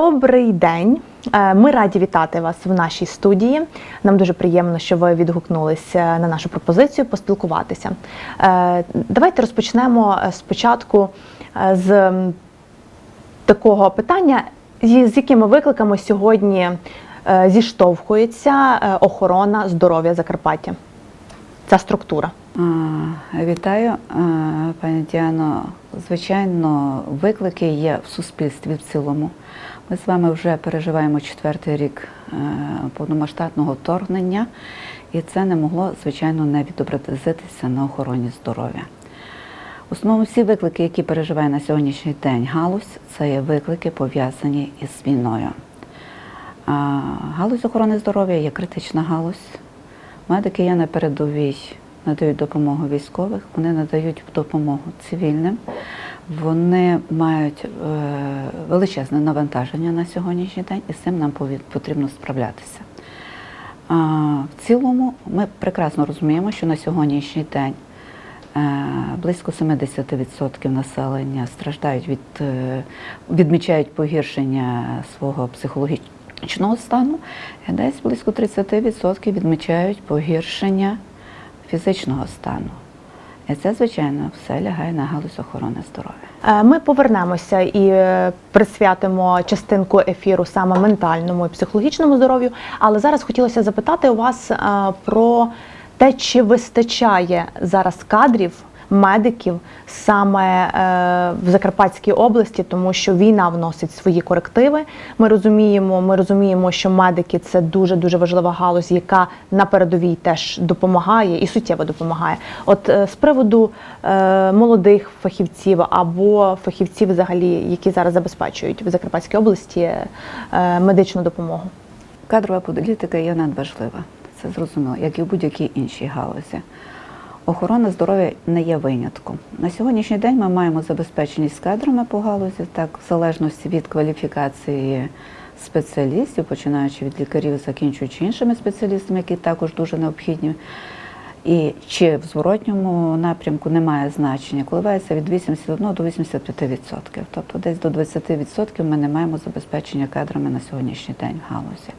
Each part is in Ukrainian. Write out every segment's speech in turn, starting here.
Добрий день. Е, Ми раді вітати вас в нашій студії. Нам дуже приємно, що ви відгукнулися на нашу пропозицію поспілкуватися. Е, Давайте розпочнемо е, спочатку з такого питання, з якими викликами сьогодні зіштовхується охорона здоров'я Закарпаття. Ця структура. Вітаю, пані Діано. Звичайно, виклики є в суспільстві в цілому. Ми з вами вже переживаємо четвертий рік е, повномасштабного вторгнення, і це не могло, звичайно, не відобразитися на охороні здоров'я. Основному всі виклики, які переживає на сьогоднішній день галузь, це є виклики пов'язані із війною. Галузь охорони здоров'я є критична галузь. Медики є на передовій, надають допомогу військових, вони надають допомогу цивільним. Вони мають е, величезне навантаження на сьогоднішній день, і з цим нам потрібно справлятися. В цілому ми прекрасно розуміємо, що на сьогоднішній день е, близько 70% населення страждають від е, відмічають погіршення свого психологічного стану, і десь близько 30% відмічають погіршення фізичного стану. Це, звичайно, все лягає на галузь охорони здоров'я. Е, Ми повернемося і е, присвятимо частинку ефіру саме ментальному і психологічному здоров'ю. Але зараз хотілося запитати у вас е, про те, чи вистачає зараз кадрів. Медиків саме е, в Закарпатській області, тому що війна вносить свої корективи. Ми розуміємо, ми розуміємо, що медики це дуже дуже важлива галузь, яка на передовій теж допомагає і суттєво допомагає. От е, з приводу е, молодих фахівців або фахівців, взагалі, які зараз забезпечують в Закарпатській області медичну допомогу. Кадрова політика є надважлива. Це зрозуміло, як і в будь-якій іншій галузі. Охорона здоров'я не є винятком. На сьогоднішній день ми маємо забезпеченість кадрами по галузі, так, в залежності від кваліфікації спеціалістів, починаючи від лікарів, закінчуючи іншими спеціалістами, які також дуже необхідні. І чи в зворотньому напрямку немає значення, коливається від 81 до 85%. Тобто десь до 20% ми не маємо забезпечення кадрами на сьогоднішній день в галузі.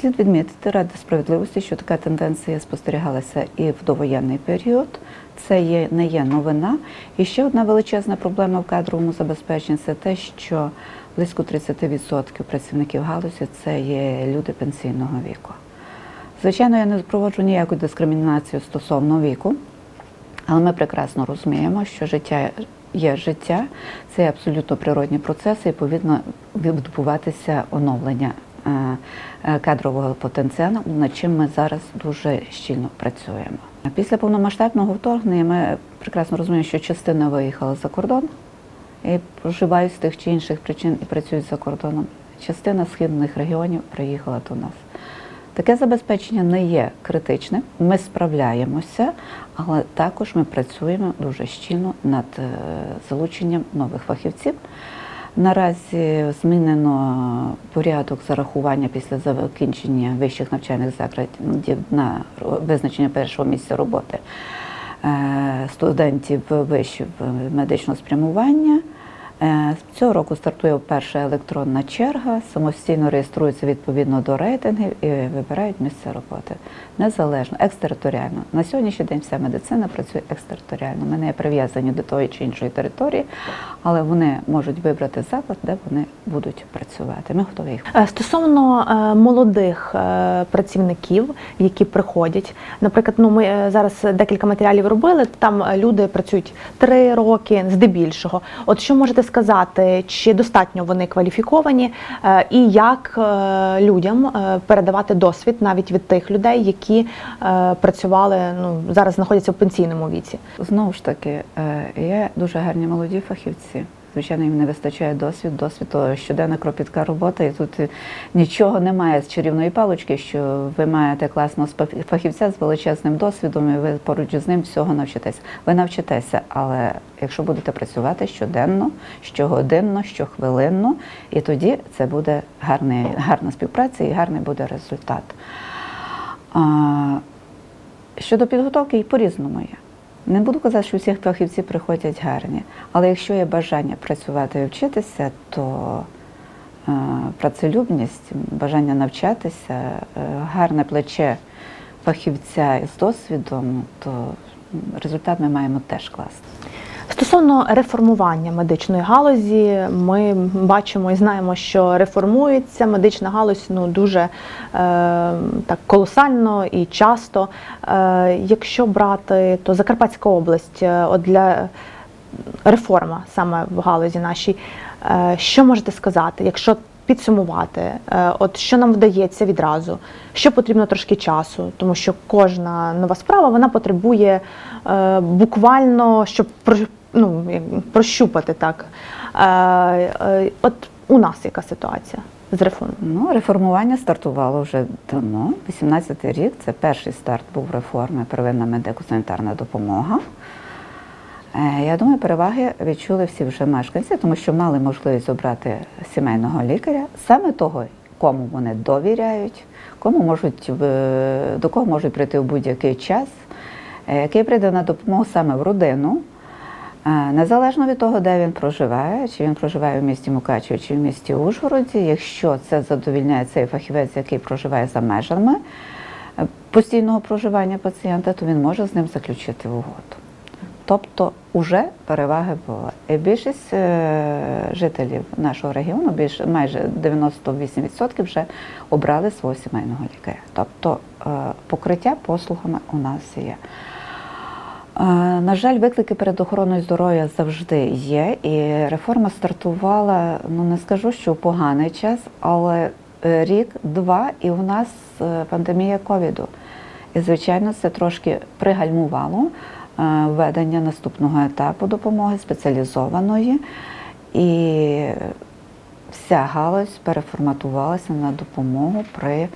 Слід відмітити ради справедливості, що така тенденція спостерігалася і в довоєнний період. Це є, не є новина. І ще одна величезна проблема в кадровому забезпеченні це те, що близько 30% працівників галузі це є люди пенсійного віку. Звичайно, я не проводжу ніяку дискримінацію стосовно віку, але ми прекрасно розуміємо, що життя є життя, це абсолютно природні процеси, і повинно відбуватися оновлення кадрового потенціалу, над чим ми зараз дуже щільно працюємо. Після повномасштабного вторгнення ми прекрасно розуміємо, що частина виїхала за кордон і проживають з тих чи інших причин і працюють за кордоном. Частина східних регіонів приїхала до нас. Таке забезпечення не є критичним. Ми справляємося, але також ми працюємо дуже щільно над е, залученням нових фахівців. Наразі змінено порядок зарахування після закінчення вищих навчальних закладів на визначення першого місця роботи е, студентів вишів медичного спрямування. Е, Цього року стартує перша електронна черга, самостійно реєструються відповідно до рейтингів і вибирають місце роботи. Незалежно, екстериторіально. На сьогоднішній день вся медицина працює екстериторіально. Ми не прив'язані до тої чи іншої території, але вони можуть вибрати заклад, де вони будуть працювати. Ми готові їх. Е, Стосовно е, молодих працівників, які приходять, наприклад, ну ми зараз декілька матеріалів робили. Там люди працюють три роки, здебільшого. От що можете сказати, чи достатньо вони кваліфіковані, е, і як е, людям е, передавати досвід навіть від тих людей, які працювали ну зараз знаходяться в пенсійному віці? Знову ж таки, є дуже гарні молоді фахівці. Звичайно, їм не вистачає досвід, досвід щоденна кропітка робота, і тут е, нічого немає з чарівної палички, що ви маєте класного фахівця з величезним досвідом, і ви поруч з ним всього навчитесь. Ви навчитеся, але якщо будете працювати щоденно, щогодинно, щохвилинно, і тоді це буде гарний, гарна співпраця і гарний буде результат. Щодо підготовки, і по-різному є. Не буду казати, що всіх фахівці приходять гарні, але якщо є бажання працювати і вчитися, то е, працелюбність, бажання навчатися, е, гарне плече фахівця із досвідом, то результат ми маємо теж класний. Стосовно реформування медичної галузі, ми бачимо і знаємо, що реформується медична галузь ну дуже е, так колосально і часто. Е, якщо брати, то Закарпатська область е, от для реформа саме в галузі нашій. Е, що можете сказати, якщо підсумувати, е, от що нам вдається відразу, що потрібно трошки часу, тому що кожна нова справа вона потребує е, буквально, щоб про, ну, прощупати так. Е, е, от у нас яка ситуація з реформою? Ну, реформування стартувало вже давно. 18-й рік це перший старт був реформи первинна медико-санітарна допомога. Е, Я думаю, переваги відчули всі вже мешканці, тому що мали можливість обрати сімейного лікаря, саме того, кому вони довіряють, кому можуть до кого можуть прийти в будь-який час, який прийде на допомогу саме в родину. Незалежно від того, де він проживає, чи він проживає в місті Мукачево, чи в місті Ужгороді, якщо це задовільняє цей фахівець, який проживає за межами е, постійного проживання пацієнта, то він може з ним заключити угоду. Тобто вже переваги були. І більшість е, жителів нашого регіону, більше майже 98% вже обрали свого сімейного лікаря. Тобто е, покриття послугами у нас є. На жаль, виклики перед охороною здоров'я завжди є, і реформа стартувала, ну не скажу, що в поганий час, але е, рік-два, і у нас е, пандемія ковіду. І, звичайно, це трошки пригальмувало е, введення наступного етапу допомоги спеціалізованої. І вся галузь переформатувалася на допомогу при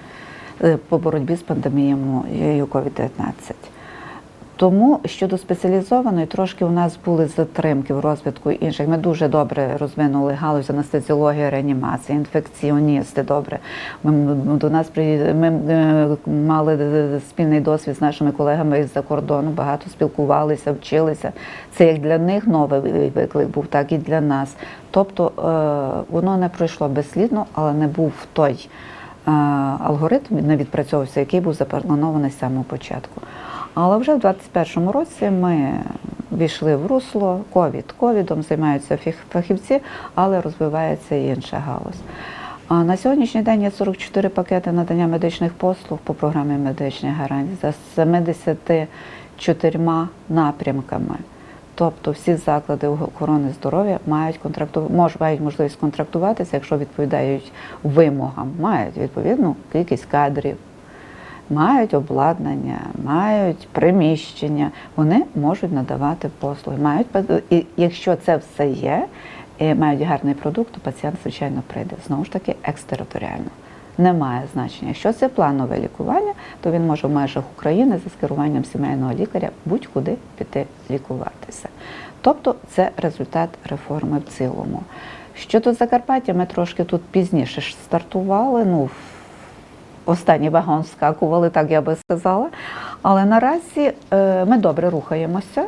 по боротьбі з пандемією COVID-19. Тому щодо спеціалізованої, трошки у нас були затримки в розвитку інших. Ми дуже добре розвинули галузь анестезіології, реанімації, інфекціоністи. Добре. Ми, до нас ми е, мали е, спільний досвід з нашими колегами із-за кордону, багато спілкувалися, вчилися. Це як для них новий виклик був, так і для нас. Тобто е, воно не пройшло безслідно, але не був той алгоритм, не відпрацьовувався, який був запланований з самого початку. Але вже в 2021 році ми війшли в русло ковід. Ковідом займаються фахівці, але розвивається і інша галузь. А на сьогоднішній день є 44 пакети надання медичних послуг по програмі медичних гарантій за 74 напрямками. Тобто всі заклади охорони здоров'я мають контракту, мають можливість контрактуватися, якщо відповідають вимогам, мають відповідну кількість кадрів, мають обладнання, мають приміщення, вони можуть надавати послуги. Мають і якщо це все є, і мають гарний продукт, то пацієнт звичайно прийде. Знову ж таки, екстериторіально. Немає значення. Якщо це планове лікування, то він може в межах України за скеруванням сімейного лікаря будь-куди піти лікуватися. Тобто це результат реформи в цілому. Щодо Закарпаття, ми трошки тут пізніше стартували. Ну, останній вагон вскакували, так я би сказала. Але наразі е, ми добре рухаємося.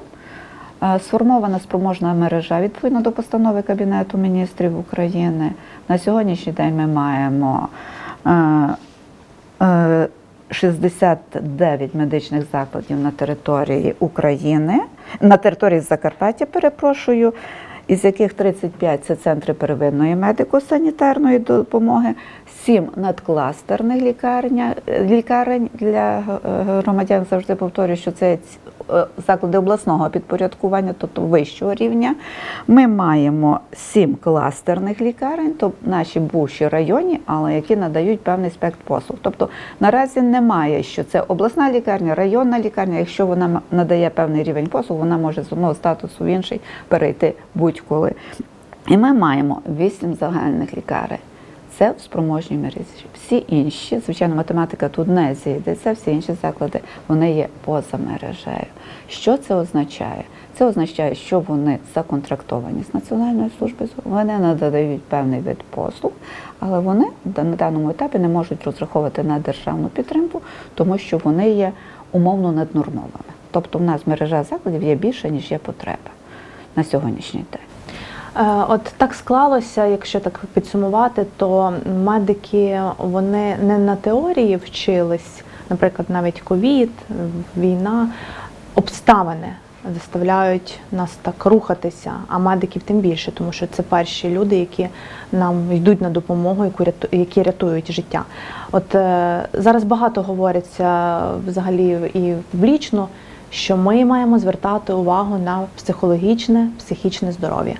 Е, Сформована спроможна мережа відповідно до постанови Кабінету міністрів України. На сьогоднішній день ми маємо е, е, 69 медичних закладів на території України, на території Закарпаття, перепрошую, із яких 35 це центри первинної медико-санітарної допомоги, 7 надкластерних лікарня, лікарень для е, громадян. Завжди повторюю, що це заклади обласного підпорядкування, тобто вищого рівня. Ми маємо 7 кластерних лікарень, тобто наші бувші районі, але які надають певний спектр послуг. Тобто наразі немає, що це обласна лікарня, районна лікарня. Якщо вона надає певний рівень послуг, вона може з одного статусу в інший перейти будь-коли. І ми маємо 8 загальних лікарень. Це в спроможній мережі. Всі інші, звичайно, математика тут не зійдеться, всі інші заклади вони є поза мережею. Що це означає? Це означає, що вони законтрактовані з Національною службою вони надають певний вид послуг, але вони на даному етапі не можуть розраховувати на державну підтримку, тому що вони є умовно наднормованими. Тобто в нас мережа закладів є більше, ніж є потреба на сьогоднішній день. Е, От так склалося, якщо так підсумувати, то медики вони не на теорії вчились, наприклад, навіть ковід, війна, обставини заставляють нас так рухатися, а медиків тим більше, тому що це перші люди, які нам йдуть на допомогу, які рятують життя. От е, зараз багато говориться взагалі і публічно, що ми маємо звертати увагу на психологічне, психічне здоров'я.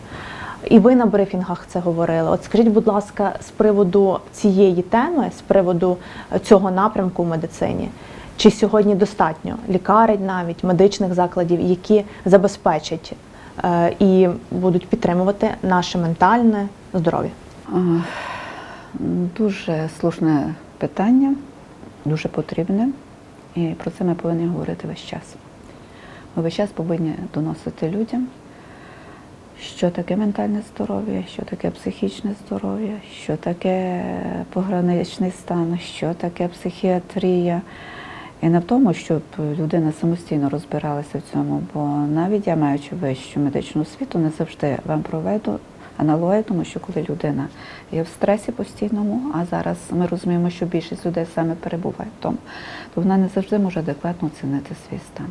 І ви на брифінгах це говорили. От скажіть, будь ласка, з приводу цієї теми, з приводу е, цього напрямку в медицині, чи сьогодні достатньо лікарень, навіть медичних закладів, які забезпечать е, і будуть підтримувати наше ментальне здоров'я? Дуже слушне питання, дуже потрібне, і про це ми повинні говорити весь час. Ми весь час повинні доносити людям, що таке ментальне здоров'я, що таке психічне здоров'я, що таке пограничний стан, що таке психіатрія. І не в тому, щоб людина самостійно розбиралася в цьому, бо навіть я маючи вищу медичну освіту, не завжди вам проведу аналогію, тому що коли людина є в стресі постійному, а зараз ми розуміємо, що більшість людей саме перебуває в тому, то вона не завжди може адекватно оцінити свій стан.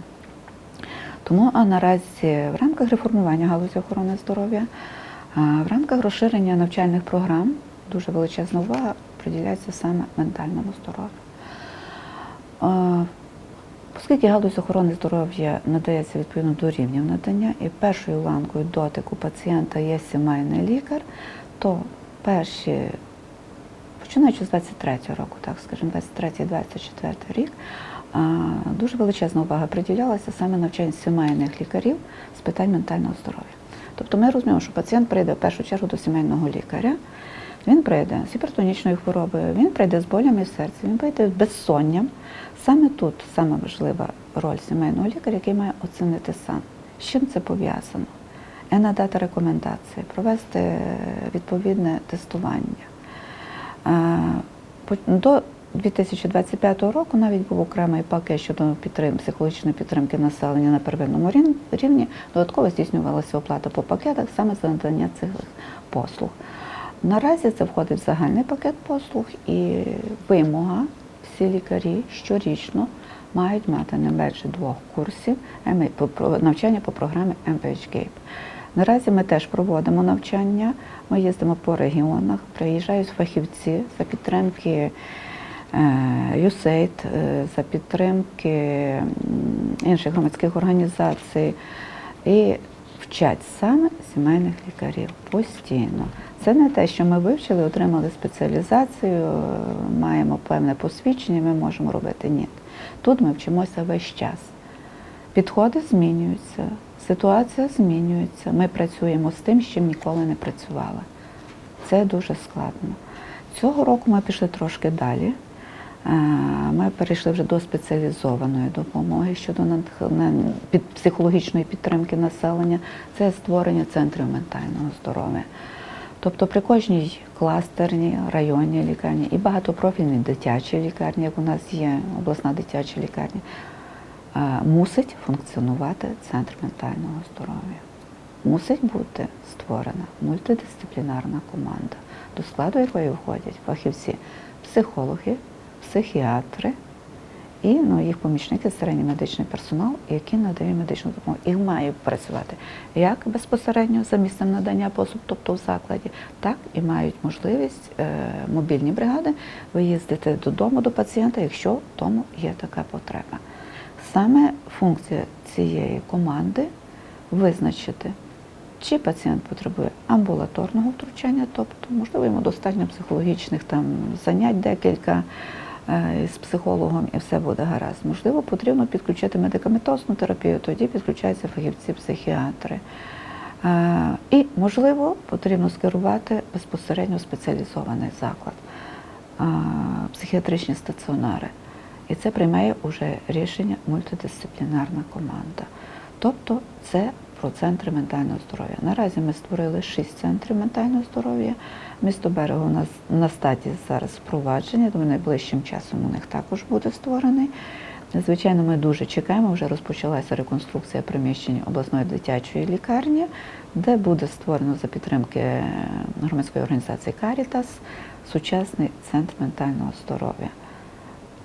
Тому а наразі в рамках реформування галузі охорони здоров'я, в рамках розширення навчальних програм дуже величезна увага приділяється саме ментальному здоров'ю. Оскільки галузь охорони здоров'я надається відповідно до рівнів надання, і першою ланкою дотику пацієнта є сімейний лікар, то перші, починаючи з 23-го року, так скажімо, 23-24 рік, дуже величезна увага приділялася саме навчанню сімейних лікарів з питань ментального здоров'я. Тобто ми розуміємо, що пацієнт прийде в першу чергу до сімейного лікаря, він прийде з гіпертонічною хворобою, він прийде з болями в серці, він прийде з безсонням. Саме тут саме важлива роль сімейного лікаря, який має оцінити сам. З чим це пов'язано? І надати рекомендації, провести відповідне тестування. До 2025 року навіть був окремий пакет щодо підтрим, психологічної підтримки населення на первинному рівні. Додатково здійснювалася оплата по пакетах саме за надання цих послуг. Наразі це входить в загальний пакет послуг і вимога всі лікарі щорічно мають мати не менше двох курсів про- навчання по програмі MPHGAPE. Наразі ми теж проводимо навчання, ми їздимо по регіонах, приїжджають фахівці за підтримки USAID, е, за підтримки інших громадських організацій і вчать саме сімейних лікарів постійно. Це не те, що ми вивчили, отримали спеціалізацію, е, маємо певне посвідчення, ми можемо робити. Ні. Тут ми вчимося весь час. Підходи змінюються, ситуація змінюється. Ми працюємо з тим, з чим ніколи не працювали. Це дуже складно. Цього року ми пішли трошки далі. Е, Ми перейшли вже до спеціалізованої допомоги щодо психологічної підтримки населення. Це створення центрів ментального здоров'я. Тобто при кожній кластерній районній лікарні і багатопрофільній дитячій лікарні, як у нас є обласна дитяча лікарня, е, мусить функціонувати центр ментального здоров'я. Мусить бути створена мультидисциплінарна команда, до складу якої входять фахівці, психологи, психіатри і ну, їх помічники, середній медичний персонал, які надають медичну допомогу. Їх має працювати як безпосередньо за місцем надання послуг, тобто в закладі, так і мають можливість е, мобільні бригади виїздити додому до пацієнта, якщо в тому є така потреба. Саме функція цієї команди визначити, чи пацієнт потребує амбулаторного втручання, тобто, можливо, йому достатньо психологічних там занять декілька з психологом і все буде гаразд. Можливо, потрібно підключити медикаментозну терапію, тоді підключаються фахівці-психіатри. Е, І, можливо, потрібно скерувати безпосередньо спеціалізований заклад, е, психіатричні стаціонари. І це приймає уже рішення мультидисциплінарна команда. Тобто це про центри ментального здоров'я. Наразі ми створили шість центрів ментального здоров'я. Місто Берего у нас на стадії зараз впровадження, думаю, найближчим часом у них також буде створений. Звичайно, ми дуже чекаємо. Вже розпочалася реконструкція приміщень обласної дитячої лікарні, де буде створено за підтримки е, громадської організації Карітас сучасний центр ментального здоров'я.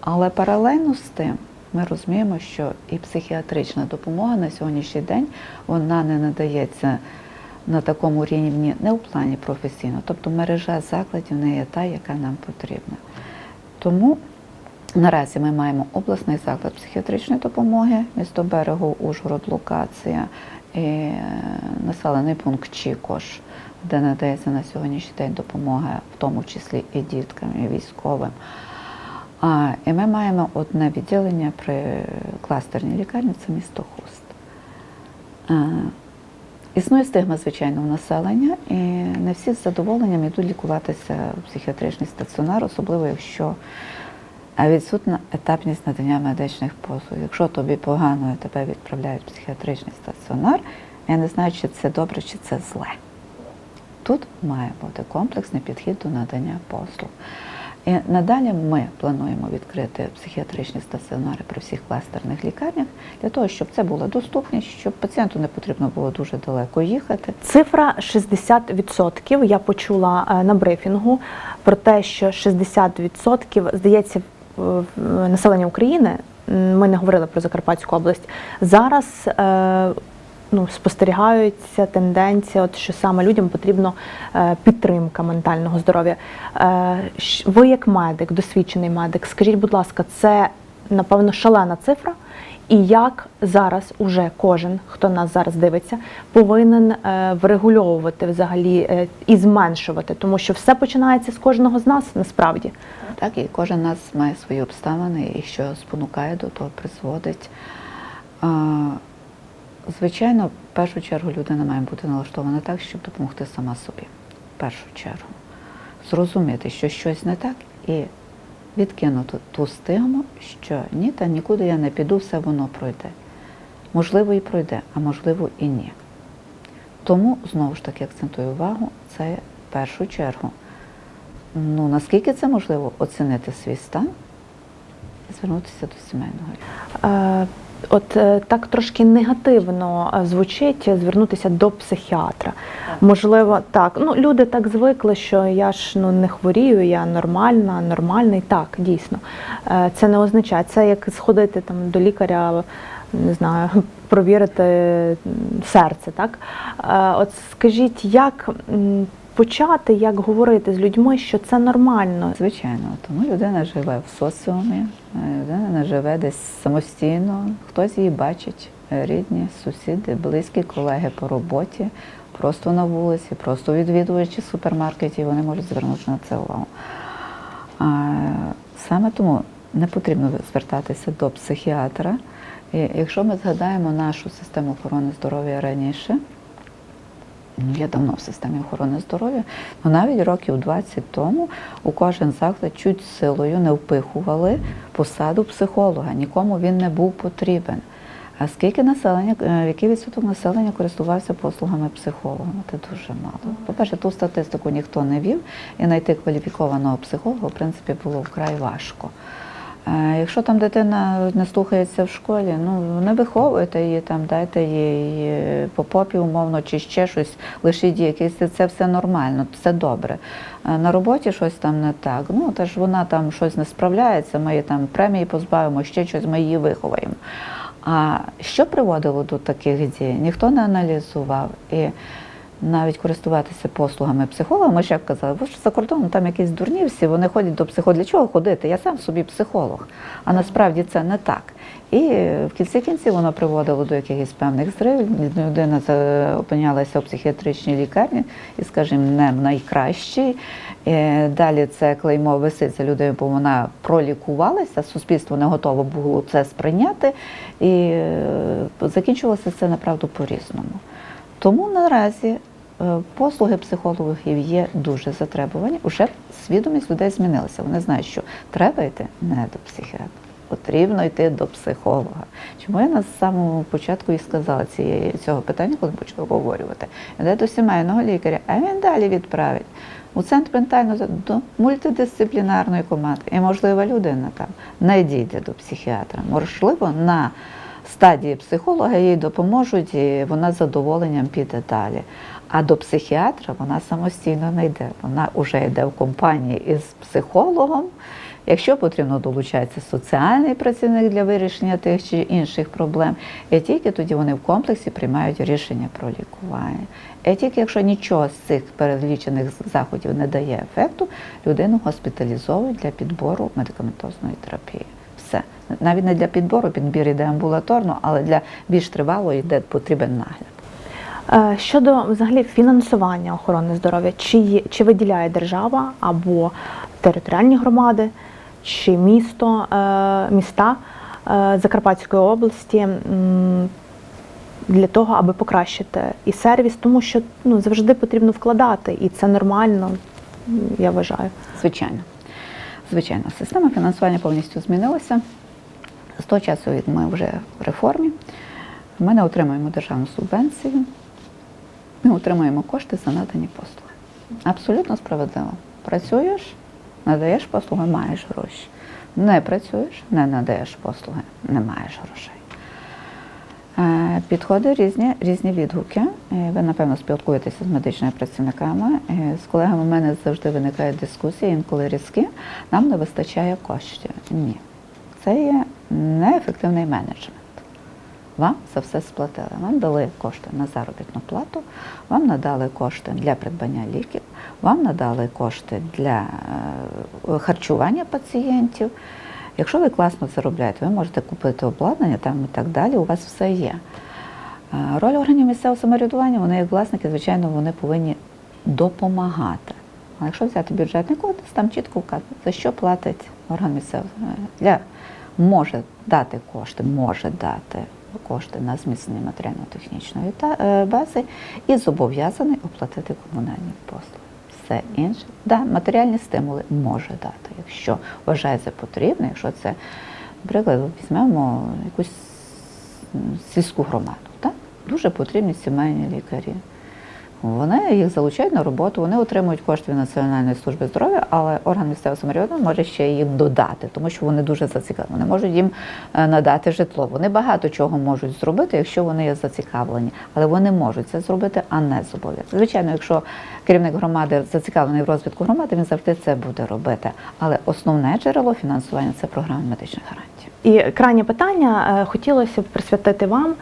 Але паралельно з тим ми розуміємо, що і психіатрична допомога на сьогоднішній день вона не надається на такому рівні не у плані професійно, тобто мережа закладів не є та, яка нам потрібна. Тому наразі ми маємо обласний заклад психіатричної допомоги, місто Берегов, Ужгород, локація і е, населений пункт Чікош, де надається на сьогоднішній день допомога, в тому числі і діткам, і військовим. А, і ми маємо одне відділення при кластерній лікарні, це місто Хуст. Існує стигма, звичайно, в населення, і не всі з задоволенням йдуть лікуватися в психіатричний стаціонар, особливо якщо відсутна етапність надання медичних послуг. Якщо тобі погано тебе відправляють в психіатричний стаціонар, я не знаю, чи це добре, чи це зле. Тут має бути комплексний підхід до надання послуг. І надалі ми плануємо відкрити психіатричні стаціонари при всіх кластерних лікарнях для того, щоб це було доступність, щоб пацієнту не потрібно було дуже далеко їхати. Цифра 60% я почула е, на брифінгу про те, що 60% здається населення України. Ми не говорили про Закарпатську область. Зараз е, ну, спостерігаються тенденція, от що саме людям потрібно е, підтримка ментального здоров'я. Е, ви, як медик, досвідчений медик, скажіть, будь ласка, це напевно шалена цифра. І як зараз уже кожен, хто нас зараз дивиться, повинен е, врегульовувати взагалі і зменшувати, тому що все починається з кожного з нас насправді. Так, і кожен нас має свої обставини, і що спонукає до того, призводить. Звичайно, в першу чергу людина має бути налаштована так, щоб допомогти сама собі. В першу чергу. Зрозуміти, що щось не так, і відкинути ту стигму, що ні, та нікуди я не піду, все воно пройде. Можливо, і пройде, а можливо і ні. Тому, знову ж таки, акцентую увагу, це в першу чергу. Ну, наскільки це можливо оцінити свій стан і звернутися до сімейного. От е, так трошки негативно е, звучить звернутися до психіатра. Можливо, так. Ну, люди так звикли, що я ж ну не хворію, я нормальна, нормальний. Так, дійсно. Е, Це не означає. Це як сходити там до лікаря, не знаю, провірити серце. Так, от скажіть, як почати, як говорити з людьми, що це нормально? Звичайно, тому людина живе в соціумі, е, людина живе десь самостійно, хтось її бачить, е, рідні, сусіди, близькі, колеги по роботі, просто на вулиці, просто відвідувачі супермаркетів, вони можуть звернути на це увагу. Саме тому не потрібно звертатися до психіатра. І якщо ми згадаємо нашу систему охорони здоров'я раніше, Ну, я давно в системі охорони здоров'я, ну навіть років 20 тому у кожен заклад чуть силою не впихували посаду психолога. Нікому він не був потрібен. А скільки населення, е, який відсоток населення користувався послугами психолога? Ну, Це дуже мало. По-перше, ту статистику ніхто не вів, і знайти кваліфікованого психолога, в принципі, було вкрай важко. Е, Якщо там дитина не слухається в школі, ну не виховуйте її там, дайте їй е, по попі умовно чи ще щось, лишіть їй це все нормально, це добре. Е, На роботі щось там не так. Ну та ж вона там щось не справляється, ми її там премії позбавимо, ще щось ми її виховаємо. А що приводило до таких дій? Ніхто не аналізував. І навіть користуватися послугами психолога, ми як казали, бо ж за кордоном там якісь дурні всі, вони ходять до психолога. Для чого ходити? Я сам собі психолог. А насправді це не так. І в кінці кінців воно приводило до якихось певних зривів. Людина за- опинялася в психіатричній лікарні і, скажімо, не в найкращій. Е, Далі це клеймо висить за людиною, бо вона пролікувалася, суспільство не готове було це сприйняти. І е, закінчувалося це направду по-різному. Тому наразі е, послуги психологів є дуже затребувані. Уже свідомість людей змінилася. Вони знають, що треба йти не до психіатра, потрібно йти до психолога. Чому я на самому початку і сказала цієї, цього питання, коли почала обговорювати? Йде до сімейного лікаря, а він далі відправить у центр ментального до мультидисциплінарної команди. І, можливо, людина там не дійде до психіатра. Можливо, на стадії психолога їй допоможуть, і вона з задоволенням піде далі. А до психіатра вона самостійно не йде. Вона вже йде в компанії із психологом. Якщо потрібно, долучається соціальний працівник для вирішення тих чи інших проблем. І тільки тоді вони в комплексі приймають рішення про лікування. І тільки якщо нічого з цих перелічених заходів не дає ефекту, людину госпіталізовують для підбору медикаментозної терапії. Все. Навіть не для підбору, підбір йде амбулаторно, але для більш тривалого йде потрібен нагляд. Е, Щодо взагалі фінансування охорони здоров'я, чи, чи виділяє держава або територіальні громади, чи місто, е, міста е, Закарпатської області для того, аби покращити і сервіс, тому що ну, завжди потрібно вкладати, і це нормально, я вважаю. Звичайно. Звичайно, система фінансування повністю змінилася. З того часу, ми вже в реформі, ми не отримуємо державну субвенцію, ми отримуємо кошти за надані послуги. Абсолютно справедливо. Працюєш, надаєш послуги, маєш гроші. Не працюєш, не надаєш послуги, не маєш грошей. Е, Підходи різні, різні відгуки. Е, Ви, напевно, спілкуєтеся з медичними працівниками. Е, З колегами в мене завжди виникають дискусії, інколи різкі. Нам не вистачає коштів. Ні. Це є неефективний менеджмент. Вам за все сплатили. Вам дали кошти на заробітну плату, вам надали кошти для придбання ліків, вам надали кошти для е, харчування пацієнтів. Якщо ви класно заробляєте, ви можете купити обладнання там і так далі, у вас все є. Е, Роль органів місцевого самоврядування, вони як власники, звичайно, вони повинні допомагати. А якщо взяти бюджетний кодекс, там чітко вказано, за що платить орган місцевого самоврядування. Для може дати кошти, може дати кошти на зміцнення матеріально-технічної е, бази і зобов'язаний оплатити комунальні послуги. Все інше, да, матеріальні стимули може дати, якщо вважає за потрібне, якщо це, наприклад, візьмемо якусь сільську громаду, так? дуже потрібні сімейні лікарі. Вони їх залучають на роботу, вони отримують кошти від Національної служби здоров'я, але орган місцевого самоврядування може ще їм додати, тому що вони дуже зацікавлені. Вони можуть їм е, надати житло. Вони багато чого можуть зробити, якщо вони є зацікавлені, але вони можуть це зробити, а не зобов'язані. Звичайно, якщо керівник громади зацікавлений в розвитку громади, він завжди це буде робити. Але основне джерело фінансування це програма медичних гарантій. І крайнє питання е, хотілося б присвятити вам.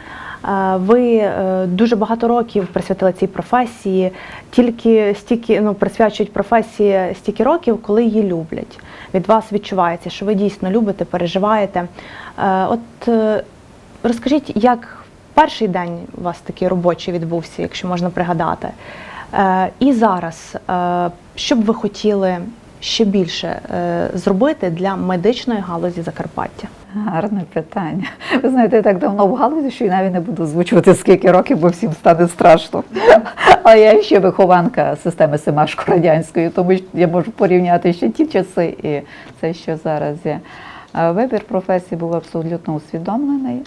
Ви е, дуже багато років присвятили цій професії, тільки стільки ну, присвячують професії стільки років, коли її люблять. Від вас відчувається, що ви дійсно любите, переживаєте. Е, От е, розкажіть, як перший день у вас такий робочий відбувся, якщо можна пригадати. І зараз, що б ви хотіли ще більше е, зробити для медичної галузі Закарпаття? Гарне питання. Ви знаєте, я так давно в галузі, що і навіть не буду озвучувати скільки років, бо всім стане страшно. А я ще вихованка системи Семашко радянської, тому я можу порівняти ще ті часи і це, що зараз є. Вибір професії був абсолютно усвідомлений.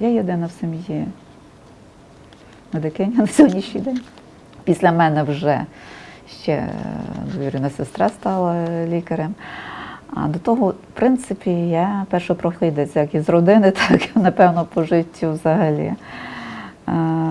Я єдина в сім'ї медикиня на сьогоднішній день. Після мене вже ще е, двоюрідна сестра стала лікарем. А до того, в принципі, я першопрохідець як із родини, так і, напевно, по життю взагалі. Е,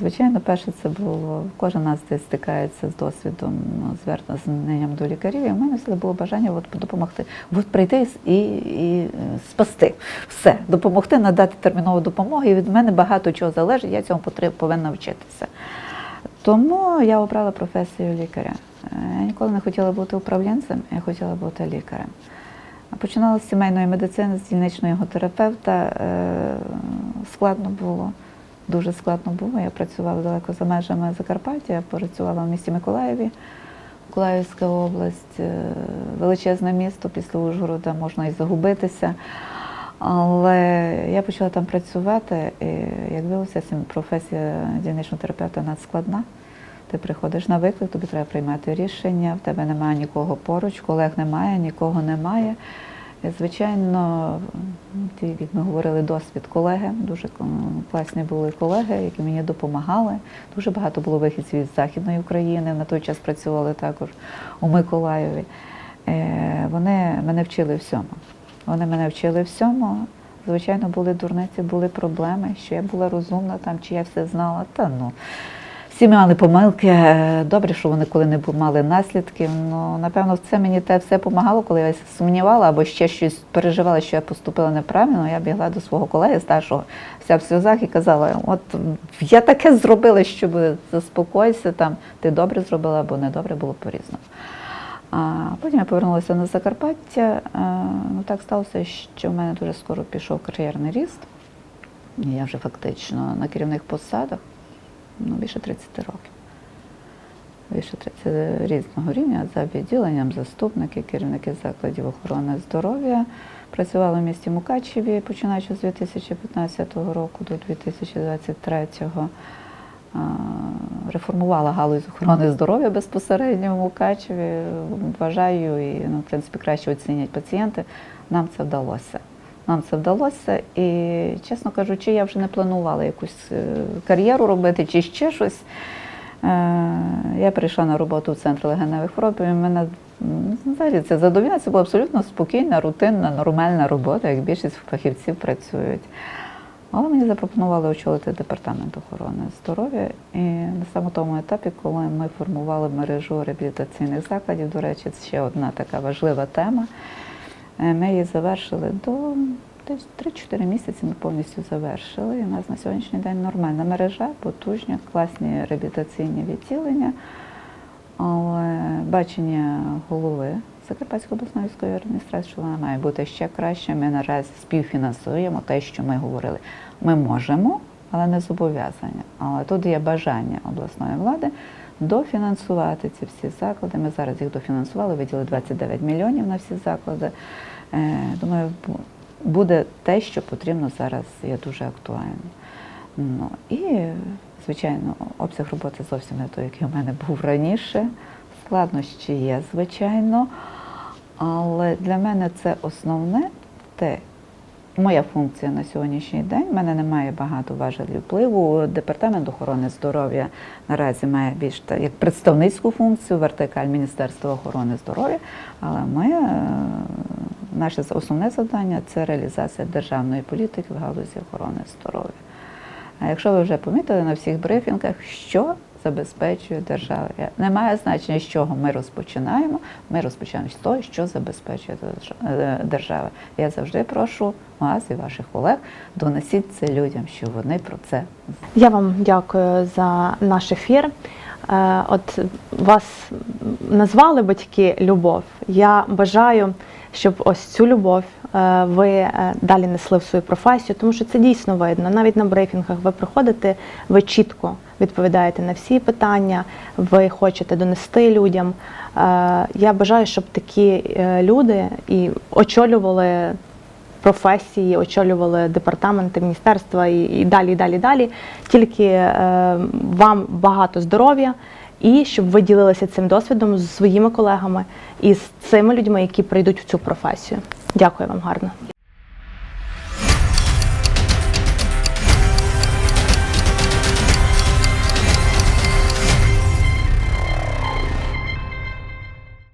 Звичайно, перше це було, кожен нас десь стикається з досвідом зверненням до лікарів. І в мене завжди було бажання от, допомогти, от прийти і, і е, спасти все, допомогти, надати термінову допомогу. І від мене багато чого залежить, я цьому повинна вчитися. Тому я обрала професію лікаря. Е, Я ніколи не хотіла бути управлінцем, я хотіла бути лікарем. Починала з сімейної медицини, з дільничного терапевта. Е, Складно було, дуже складно було. Я працювала далеко за межами Закарпаття, працювала в місті Миколаєві, Миколаївська область, е, величезне місто після Ужгорода, можна і загубитися. Але я почала там працювати, і як виявилося, професія дільничного терапевта надскладна. Ти приходиш на виклик, тобі треба приймати рішення, в тебе немає нікого поруч, колег немає, нікого немає. І, Звичайно, ті, як ми говорили, досвід колеги. Дуже класні були колеги, які мені допомагали. Дуже багато було вихідців із Західної України. На той час працювали також у Миколаєві. Е, Вони мене вчили всьому. Вони мене вчили всьому. Звичайно, були дурниці, були проблеми, що я була розумна там, чи я все знала. Та ну. Всі мали помилки. Е, Добре, що вони коли-небудь мали наслідки. Ну, напевно, це мені те все допомагало, коли я сумнівала або ще щось переживала, що я поступила неправильно. Я бігла до свого колеги старшого, вся в сльозах і казала: от я таке зробила, щоб заспокойся, там ти добре зробила або недобре було по-різному. А потім я повернулася на Закарпаття. Е, Ну так сталося, що в мене дуже скоро пішов кар'єрний ріст. Я вже фактично на керівних посадах ну, більше 30 років. Більше 30 різного рівня за відділенням, заступники, керівники закладів охорони здоров'я. Працювала в місті Мукачеві, починаючи з 2015 року до 2023 А, Реформувала галузь охорони здоров'я безпосередньо в Мукачеві. Вважаю, і ну, в принципі краще оцінять пацієнти. Нам це вдалося. Нам це вдалося, і, чесно кажучи, я вже не планувала якусь е, кар'єру робити чи ще щось. Е, Я прийшла на роботу в центр легеневих хвороб, і мене взагалі це задовільно. Це була абсолютно спокійна, рутинна, нормальна робота, як більшість фахівців працюють. Але мені запропонували очолити департамент охорони здоров'я. І на саме тому етапі, коли ми формували мережу реабілітаційних закладів, до речі, це ще одна така важлива тема. Е, Ми її завершили до десь 3-4 місяці. Ми повністю завершили. І у нас на сьогоднішній день нормальна мережа, потужні, класні реабілітаційні відділення. Але бачення голови Закарпатської обласної військової адміністрації, що вона має бути ще краще. Ми наразі співфінансуємо те, що ми говорили. Ми можемо, але не зобов'язані. Але тут є бажання обласної влади дофінансувати ці всі заклади. Ми зараз їх дофінансували, виділили 29 мільйонів на всі заклади. Е, Думаю, буде те, що потрібно зараз, є дуже актуально. Ну і, звичайно, обсяг роботи зовсім не той, який у мене був раніше. Складнощі є, звичайно. Але для мене це основне те, моя функція на сьогоднішній день. У мене немає багато важелів впливу. Департамент охорони здоров'я наразі має більш як представницьку функцію, вертикаль Міністерства охорони здоров'я. Але ми, е, наше основне завдання це реалізація державної політики в галузі охорони здоров'я. А якщо ви вже помітили на всіх брифінгах, що забезпечує держава? Немає значення, з чого ми розпочинаємо. Ми розпочинаємо з того, що забезпечує е, держава. Я завжди прошу вас і ваших колег доносіть це людям, що вони про це Я вам дякую за наш ефір. Е, От вас назвали батьки любов. Я бажаю, щоб ось цю любов е, ви далі несли в свою професію, тому що це дійсно видно. Навіть на брифінгах ви приходите, ви чітко відповідаєте на всі питання, ви хочете донести людям. Е, Я бажаю, щоб такі е, люди і очолювали професії, очолювали департаменти міністерства і, і далі, і далі, і далі. Тільки е, вам багато здоров'я і щоб ви ділилися цим досвідом з своїми колегами і з цими людьми, які прийдуть в цю професію. Дякую вам гарно.